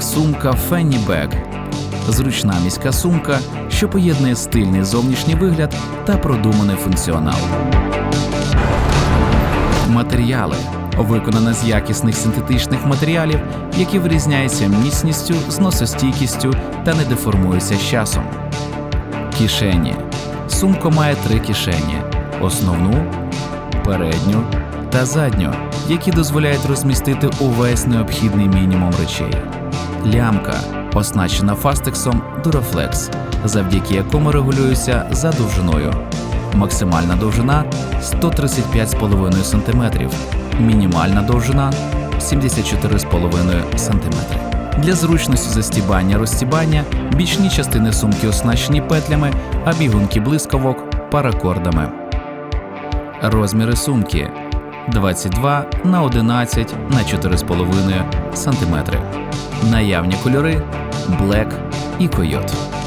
Сумка Fanny Bag – зручна міська сумка, що поєднує стильний зовнішній вигляд та продуманий функціонал. Матеріали виконана з якісних синтетичних матеріалів, які вирізняються міцністю, зносостійкістю та не деформуються з часом. Кишені. Сумка має три кишені: основну, передню та задню, які дозволяють розмістити увесь необхідний мінімум речей. Лямка оснащена фастексом Duraflex, завдяки якому регулюється за довжиною. Максимальна довжина 135,5 см, мінімальна довжина 74,5 см. Для зручності застібання розстібання бічні частини сумки оснащені петлями, а бігунки блискавок паракордами. Розміри сумки 22 на 11 на 4,5 см. Наявні кольори Black і Coyote.